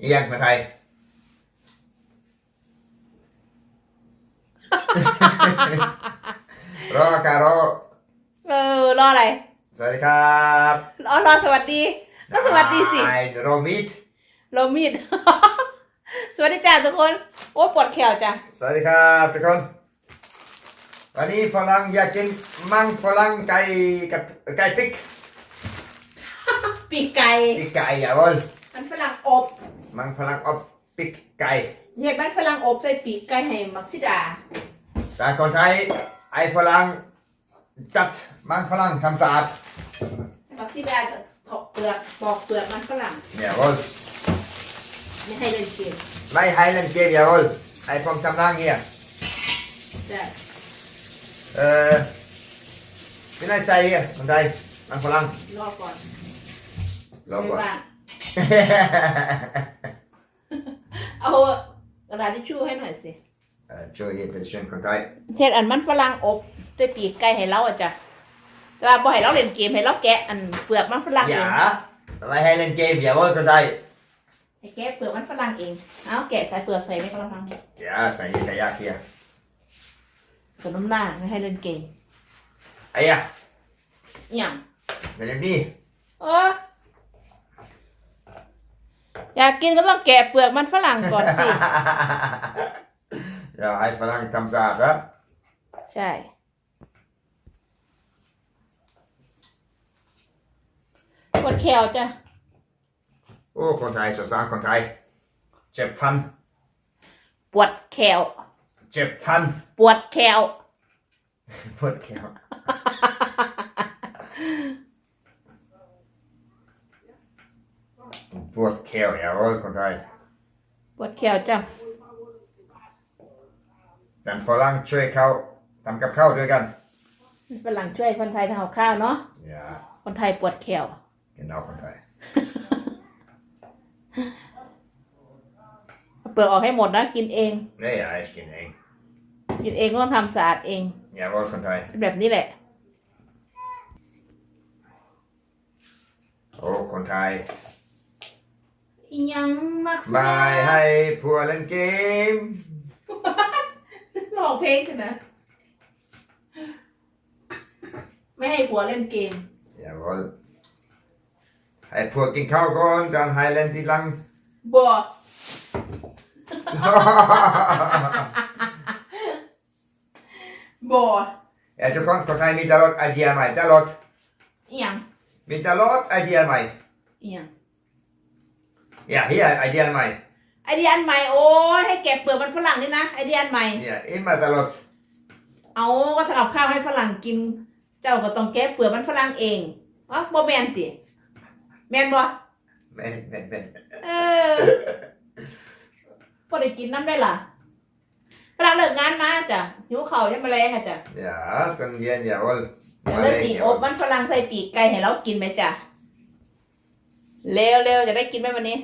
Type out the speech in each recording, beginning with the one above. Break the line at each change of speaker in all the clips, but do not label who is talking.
อีหยังคนไทย รอการรอ
เออรออะไร
สวัสดีครับ
รอรอสวัสดีก็สวัสดีสิ
ไอโรมิด
โรมีดสวัสดีจ้าทุกคน โอ้ปวดแขวจ้ะ
สวัสดีครับทุกคน วันนี้ฝรั่งอยากกินมังฝรั่งไก่กับไก่ปิก
ปีกไก่
ปิกไก่อย่าบอล
มันฝรั่งอบ
มังฝรั่งอบปิกไก่
เห็ดมันฝรั่งอบใส่ปีกไก่ให้มักซิดา
แต่คนไทยไอฝรั่งจัดมังฝรั่งทำสะอาด
มักซิดาจะถกเปลือกปอกเปลือกมันฝรั่ง
อย่าบอล
ไม่ให้เล่นเกม
ไม่ให้เล่นเกมอย่าบอลให้ผมทำร่างเนี่ย
ได้
เออไม่ได้ใส่อะคนไทยมังฝรั่ง
รอก่อน
รอก่อน
ไม่ว่าง เอากระดาษทิชชู่ให้หน่อยสิ
เออช่วยเป็นเช่นคนไทย
เฮ็ดอันมันฝรั่งอบใส่ปีกไก่ให้เราอะจ้ะแต่ว่าบ่ให้เราเล่นเกมให้เราแกะอันเปลือกมันฝรั่ง
อ
เอย่าง
ไม่ให้เล่นเกมอย่าบอลคนไทย
ให้แกะเปลือกมันฝรั่งเอง เอาแกะใส่เปลือกใส่ในกระมัง
อย่าใส่ขยะเกียร์
สมน้ำหน้าไม่ให้เล่นเกม
ไอ้ยะ
อหย่าง
เป็นแบบนี้
เออ อยากกินก็ต้องแกะเปลือกมันฝรั่งก่อนสิ
อย่าให้ฝรั่งทำสะอาดนะ
ใช่ กดแขวจ้ะ
โอ้ คนไทยสงสารคนไทย เจ็บฟัน
ปวดแขว
เจ็บฟัน
ปวดแขว
ปวดแขว ปวดแขวอย่าว่าคนไทย
ปวดแขวจ้ะ
แต่ฝรั่งช่วยเขาทำกับข้าวด้วยกัน
ฝรั่งช่วยคนไทยทำกับข้าวเนาะ
อย่า
คนไทยปวดแขว
กินเอาคนไทย
เอาเปลือกออกให้หมดนะกินเอง
นี่อย่าให้กินเอง
กินเองก็ต้องทำสะอาดเอง
อย่าว่าคนไทย
เป็นแบบนี้แหละ
โอ้คนไทย
ยังมัก
ไม่ให้ผัวเล่นเกม
ร้องเพลงกันนะ ไม่ให้ผัวเล่นเกม
อย่าว่าให้ผัวกินข้าวก่อนการให้เล่นทีหลัง
บ่บ่
เอ้ทุกคนคนไทยมีตลอดไอเดียใหม่ตลอด
อีหยัง
มีตลอดไอเดียใหม่
อีหยัง
อย่าเฮียไอเดียใหม่
ไอเดียอันใหม่โอ้ยให้แกะเปลือกมันฝรั่งนี่นะไอเดียอันใหม่
อย่าอินมาตลอด
เอาก็ทำกับข้าวให้ฝรั่งกิน เจ้าก็ต้องแกะเปลือกมันฝรั่งเองอ๋อบ่แมนติแมนบ่
แม่นแม่นแม่น
เออพอได้กินน้ำได้ล่ะฝรั่งเลิกงานมาจ้ะหิวเข่าวยังมาแรงอะจ้ะ
อย่าตอนเย็นอย่าว่า
เดี๋ยวเลิกสีอบมันฝรั่งใส่ปีกไก่ให้เรากินไหมจ้ะเร็วเร็วจะได้กินไหมวันนี้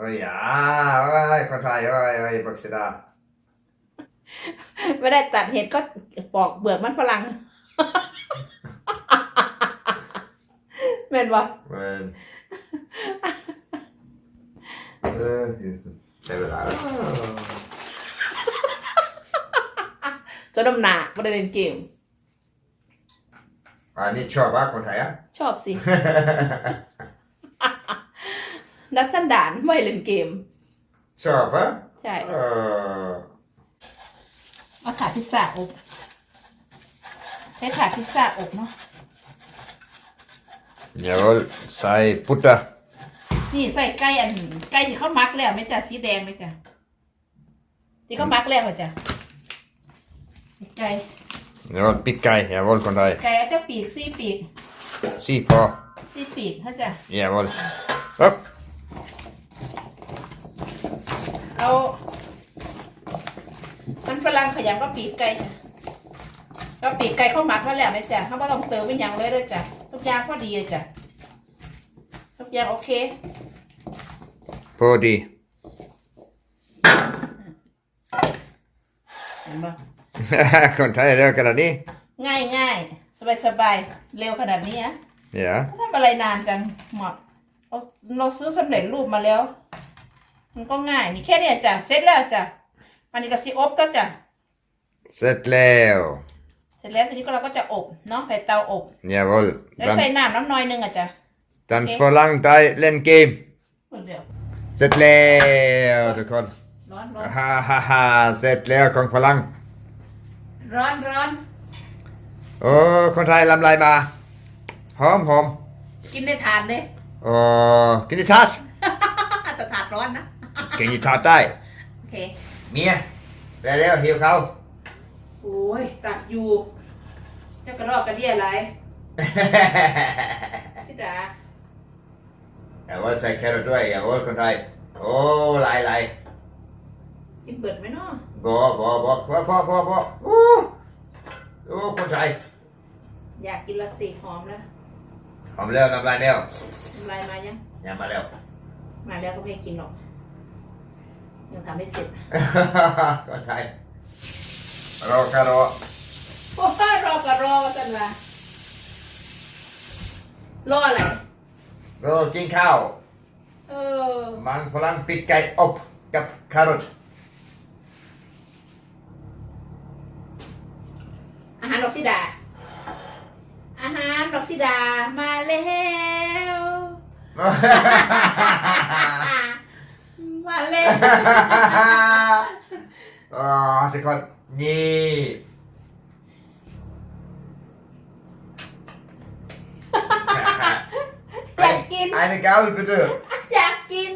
โอ้ยอย่าโอ้ยคนไทยโอ้ยโอ้ยบักเสดา
ไม่ได้ตัดเห็ดก็ปอกเบือกมันฝรั่งแม่นบ่
แม่นเออใช้เวลาแล้ว
จนน้ำหนาไม่ได้เล่นเกม
อันนี้ชอบปะคนไทยอะ
ชอบสิ นักสันดานไม่เล่นเกม
ชอบปะ
ใช่
เออ
เอาขาพิซซ่าอบใช้ขาพิซซ่าอบเนาะ
อย่าว่าใส่พุทธะ
นี่ใส่ไก่อันไก่ที่เขามักแล้วไหม่จ้ะสีแดงไหมจ้ะที่เขามักแล้วไหมจ้ะไก่
อย่าว่าปิดไก่อย่าว่าคนไทย
ไก่เอาเจ้าปีกซี่ปีก
สี่พอ
ซี่ปีกเขาจ้ะ
อย่าว่าปั๊บ
เอา มันฝรั่งขยำก็ปีกไก่จ้ะก็ปีกไก่เขาหมักเขาแล้วไหมจ้ะเขาไม่ต้องเติมไม่ยังเลยเลยจ้ะทุกอย่างพอดีเลยจ้ะทุกอย่างโอเค
พอดี
เห็นปะ
คนไทยเร็วขนาดนี้
ง่ายง่ายสบายสบายเร็วขนาดนี้อะ
อย่า
ทำอะไรนานจังหมดเราเราซื้อสำเร็จรูปมาแล้ว มันก็ง่าย นี่แค่เนี้ยจ้ะ เสร็จแล้วจ้ะอันนี้ก็สิอบก็จ้ะ
เสร็จแล้ว
เสร็จแล้วทีนี้ก็เราก็จะอบเนาะใส่เตาอบ
Jawohl.
แล้ว
Dann,
ใส่น้ำน้ำน้อยหนึงอะจ้ะ
dann
Okay.
Vorlang da len game.
เดี๋ยว
เสร็จแล้วทุกคน
ร้อนร้อน
ฮ่าฮ่าฮ่าเสร็จแล้วของฝรั่ง
ร้อนร้อน
โอ้คนไทยลำลายมาหอมหอม
กินได้ทานเลย
โอ้กินที่ทัด
แต่ถาดร้อนนะ
กินที่ทัดได้
โอเค
เมียไปแล้วหิวเขา
โอ้ยตักอยู่เจะกระรอกกระเดียอะไรชิดา
อย่าว่าใส่แครอทด้วยอย่าว่าคนไทยโอ้หลายหลาย
กินเบิดไหมเนาะ
บอบอบอพอพอพอพอโอ้โอ้คนไทย
อยากกินละสิหอมแล้ว
หอมแล้วน้ำลายแล้ว
น้ำลายมายัง
ยังมาแล้ว
มาแล้วก็ไม่ให้กินหรอก ยังทำไม่เสร็จ
คนไทยรอกะรอ
โอ้ยรอกระรอกันละรออะไร
รอกินข้าว
เออ
มังฝรั่งปีกไก่อบกับแครอท
อาหารดอกซิดา อาหารดอกซิดามาแล้ว มาแล้ว
อ๋อทุกคนนี่
อยากกิน
Eine Gabel bitte.
อยากกิน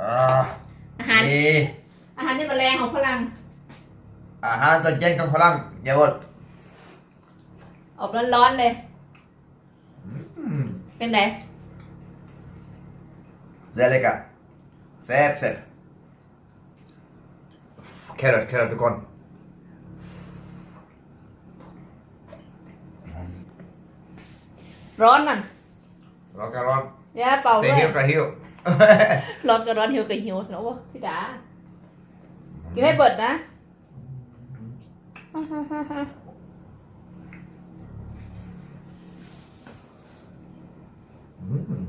อ่า
อาหาร
นี่
อาหารนี่แมลงของพลัง
อาหารตอนเย็นของฝรั่งอย่าบ่น
อบร้อนๆเลย
อืม
เป็นไง
sehr lecker แซ่บแซ่บแครอทแครอททุกคน
ร้อนน่ะ
ร้อนก็ร้อน
เนี่ยเป่า
แต่
ด้วย
หิวก็หิว
ร้อนก็ร้อนหิวก็หิวนะโอ้สิดากินให้เบิดนะ
อืม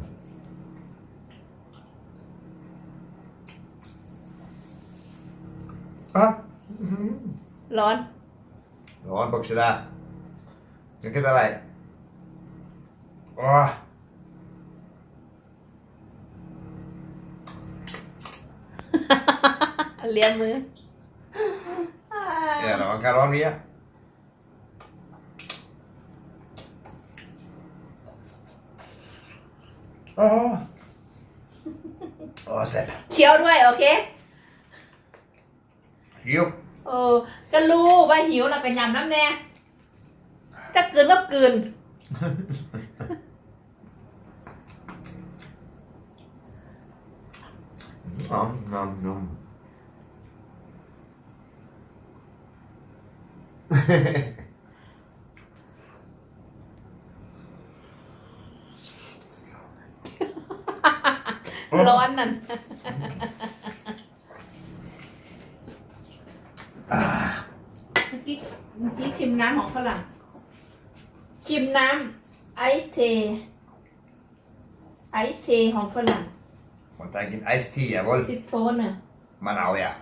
อะอื้อหือ
ร้อน
ร้อนบอกสิดานี่คืออะไรอ๋อ
เลียมือ
เนี่ยร้อนก็ร้อนเนี่ยอ๋อ โอ้เสร็จ
เคี้ยวด้วย โอเค
หิว
เออก็รู้ว่าหิวเราไปยำน้ำแน่ถ้าเกินก็เกิน
น้อมน้อมน้อม
ร้อนนั่น เมื่อกี้เมื่อกี้ชิม น้ำของฝรั่งชิมน้ำไอซ์เท ไอซ์เทของฝรั่ง
คนไทยกินไอซ์ทีอะบอล
ซิโทนอะ
มะนาวอะ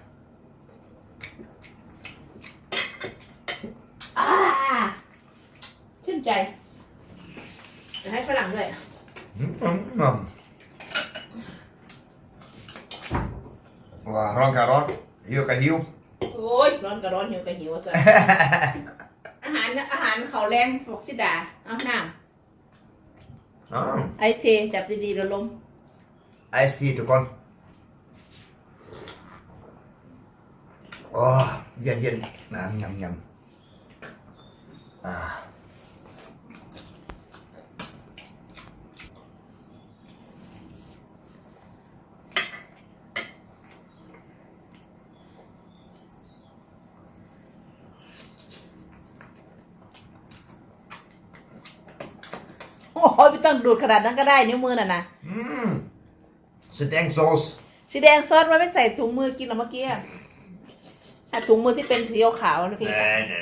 อ่าชื่นใจจะให้ฝรั่งด้วย
อืมอืมอืมว้าร้อนก็ร้อนหิวก็หิว
โอ้ยร้อนกับร้อนหิวกับหิวจ้ะ อาหารอาหารเขาแรงฟอกซิดาเอาน้
อ๋อำ
ไอเทจับดีๆระลม
ไอซ์ทีทุกคนโอ้เย็นเย็นน้ำยำยำอ่า
อ้ยไม่ต้องดูดขนาดนั้นก็ได้นิ้วมือน่ะนะ
อืมสเต็งโซส
สีแดงซอสไว้ไม่ใส่ถุงมือกินหรอเมื่อกี้อะอะถุงมือที่เป็นสีขาวๆนะพี่
แน่แน่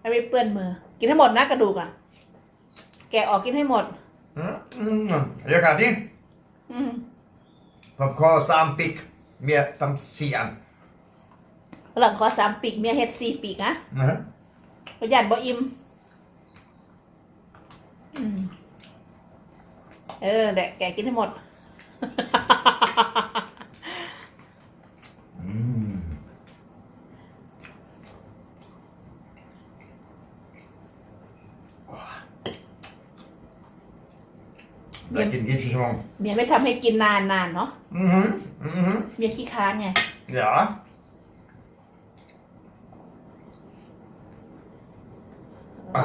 ให้ไม่เปื้อนมือ กินให้หมดนะกระดูกอะ แกะออกกินให้หมด
อ Mm. Jag kan det.
อืม
ผมขอสามปีกเมียทำสี่อัน
ฝรั่งขอสามปีกเมียเฮ็ดสี่ปีกนะ
นะฮะ
ประหยัดบ่อิ่มอืม เออแหละแกกินให้หมด
อืมได้กินกี่ชั่วโมง
เมียไม่ทำให้กินนานนานๆเนาะ
อือหืออือหือ
เมียขี้ค้านไง
Ja.
โอ้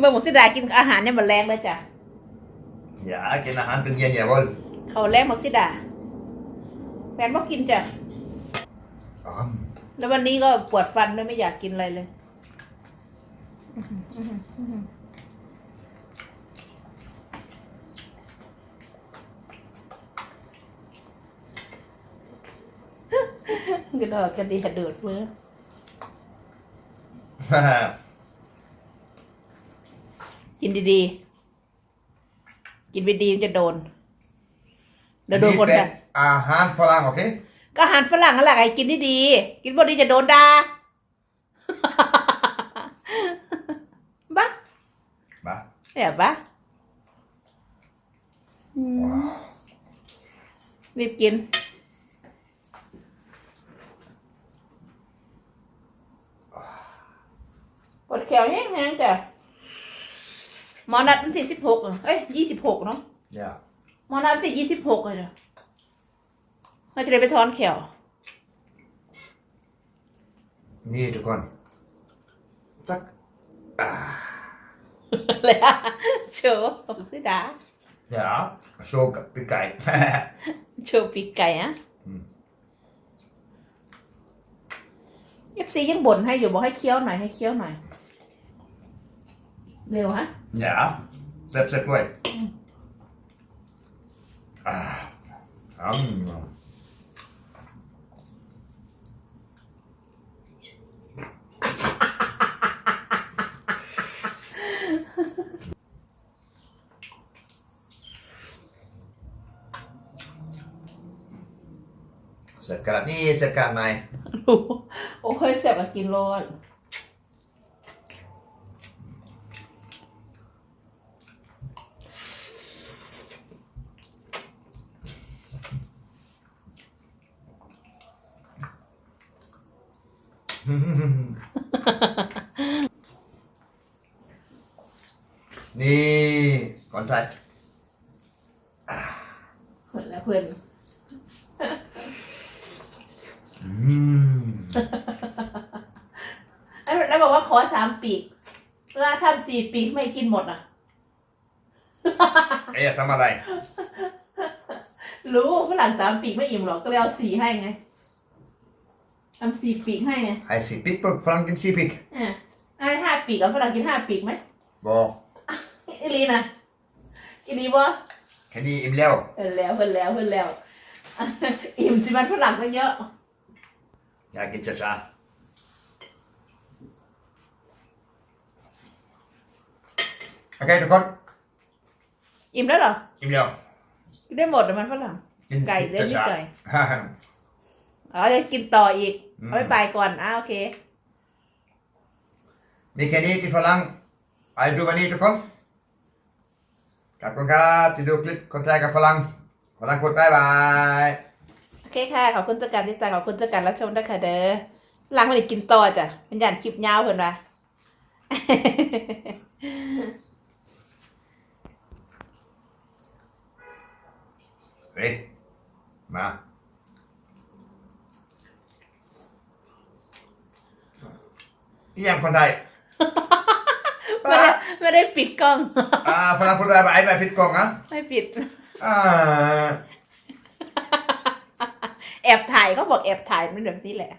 เมื่อหมดสิดากินอาหารเนี่ยมันแรงเลยจ้ะ
Ja, กินอาหารเป็นเย็นอย่าบอล
เขาแรงหมดสิดาแฟนบอกกินจ้ะ
อ๋อ
แล้ววันนี้ก็ปวดฟันด้วยไม่อยากกินอะไรเลยกระโดดกระดีกระโดดมือกิ นดีๆ กินไปดีมันจะโดนเดี๋ยวโดนคน
เป็
ด่า
อาหารฝรั่งโอเค
ก็อาหารฝรั่งนั่นแหละไอ้กินดีๆ กินบดีจะโดนด่าบ้า
บ้า
เนี่ยบ้าอืมรีบกิน ปวดแขวแห้งๆจ้ะ หมอนัดวันที่สิบหกเอ้ยยี่สิบหกเนาะ
Ja.
หมอนัดวันที่ยี่สิบหกเลยจ้ะเราจะได้ไปถอนแขว
นี่ทุกคนจักอ่า
เลยอะโชว์ผมซื้อดา
Ja, så กับไก่
โชว์ปีกไก่อะ
อืม
เอฟซียังบ่นให้อยู่บอกให้เคี้ยวหน่อยให้เคี้ยวหน่อย เร็วฮะ
Ja, sätt sätt på dig. Ah. Mm. เสร็จกันนี่เสร็จกันไหน
รู้โอ้ยเสียบกับกินโลด
นี่ก่อนใส่
เพื่อนแล้วเพื่อน
อืม
แล้วแล้วบอกว่าขอสามปีกแล้วทำสี่ปีกไม่กินหมดอะ
เอ๊ะทำอะไร
รู้ฝรั่งสามปีกไม่อิ่มหรอกก็เลยเอาสี่ให้ไง ทำสี่ปีกให้ไง
ให้สิปิกปุ๊บฝรั่งกินสี่ปิก
อะให้ห้าปีกแล้วฝรั่งกินห้าปีกไหม
บอก
อีลีนะกินดีบ่
แค่นี้อิ่มแล้ว
เพิ่นแล้วเพิ่นแล้วเพิ่นแล้ว อิ่มจิมันฝรั่งก็เยอะ
อยากกินช้าๆโอเคทุกคน
อิ่มแล้วเหรอ
อิ่มแล้ว
กินได้หมดแต่มันฝรั่ง
กิน
ไก่ได้นิด
ช้า
หน่อย
ๆฮ่า
อ๋อจะกินต่ออีก
อืม
เอาไปไปก่อนอ่าโอเค
ๆมีแค่นี้ที่ฝรั่งไปดูวันนี้ทุกคนขอบคุณครับที่ดูคลิปคนไทยกับฝรั่งฝรั่งพูดบายบาย
โอเคค่ะ ขอบคุณตุกการที่ตามขอบคุณตุกการรับชมด้วยค่ะเด้อหลังมันอีกกินต่อจ้ะเป็นหยันคลิปยาวเพิ่นว่า
เฮ้ยมา อีหยังคนไทย
ไม่ได้ไม่ได้ปิดกล้อง
อ่าฝรั่งพูดบายบายแบบผิดกล่องนะ
ไม่ปิด
อ่า
แอบถ่ายก็บอกแอบถ่ายมันแบบนี้แหละ